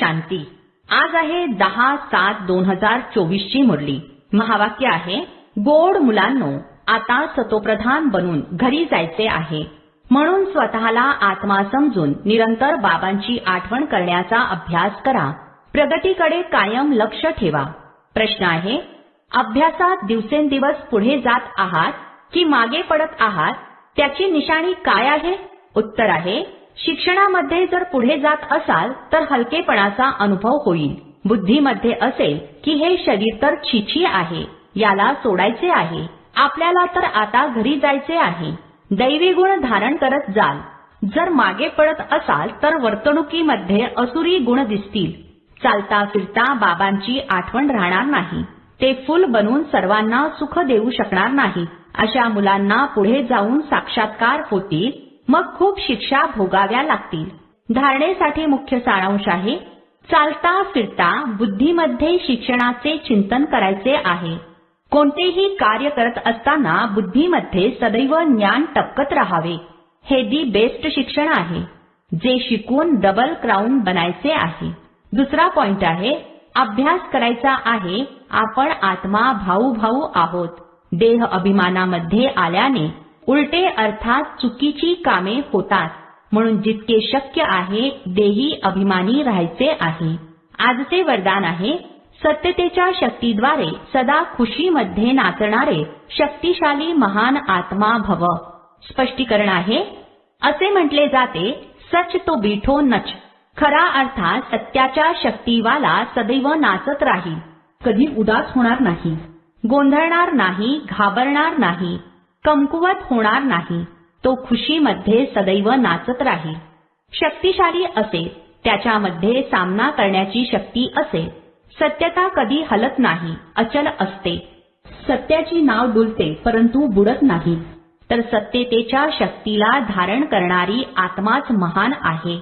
शांती. आज आहे दहा सात दोन हजार चोवीस ची मुरली. महावाक्य आहे गोड मुलांनो आता सतोप्रधान बनून घरी जायचे आहे. म्हणून स्वतःला आत्मा समजून निरंतर बाबांची आठवण करण्याचा अभ्यास करा. प्रगतीकडे कायम लक्ष ठेवा. प्रश्न आहे अभ्यासात दिवसेंदिवस पुढे जात आहात की मागे पडत आहात? त्याची निशाणी काय आहे? उत्तर आहे शिक्षणामध्ये जर पुढे जात असाल तर हलकेपणाचा अनुभव होईल. बुद्धीमध्ये असेल की हे शरीर तर छिछी आहे याला सोडायचे आहे आपल्याला तर आता घरी जायचे आहे. दैवी गुण धारण करत जाल. जर मागे पडत असाल तर वर्तणुकीमध्ये असुरी गुण दिसतील. चालता फिरता बाबांची आठवण राहणार नाही. ते फुल बनून सर्वांना सुख देऊ शकणार नाही. अशा मुलांना पुढे जाऊन साक्षात्कार होतील मग खूप शिक्षा भोगाव्या लागतील. धारणेसाठी मुख्य सारांश आहे चालता फिरता बुद्धीमध्ये शिक्षणाचे चिंतन करायचे आहे. कोणतेही कार्य करत असताना बुद्धीमध्ये सदैव ज्ञान टपकत राहावे. हे दी बेस्ट शिक्षण आहे जे शिकून डबल क्राऊन बनायचे आहे. दुसरा पॉइंट आहे अभ्यास करायचा आहे आपण आत्मा भाऊ भाऊ आहोत. देह अभिमानामध्ये आल्याने उलटे अर्थात चुकीची कामे होतात. म्हणून जितके शक्य आहे देही अभिमानी राहायचे आहे. आजचे वरदान आहे सत्यतेच्या शक्तीद्वारे सदा खुशीमध्ये नाचणारे शक्तिशाली महान आत्मा भव. स्पष्टीकरण आहे असे म्हटले जाते सच तो बिठो नच. खरा अर्थात सत्याच्या शक्तीवाला सदैव नाचत राहील. कधी उदास होणार नाही गोंधळणार नाही घाबरणार नाही. कमकुवत होणार नाही. तो खुशीमध्ये सदैव नाचत राहील. शक्तिशाली असेल त्याच्यामध्ये सामना करण्याची शक्ती असेल. सत्यता कधी हलत नाही अचल असते. सत्याची नाव डुलते परंतु बुडत नाही. तर सत्यतेच्या शक्तीला धारण करणारी आत्माच महान आहे.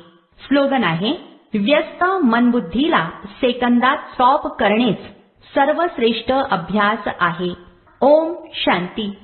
स्लोगन आहे व्यस्त मनबुद्धीला सेकंदात स्टॉप करणेच सर्वश्रेष्ठ अभ्यास आहे. ओम शांती.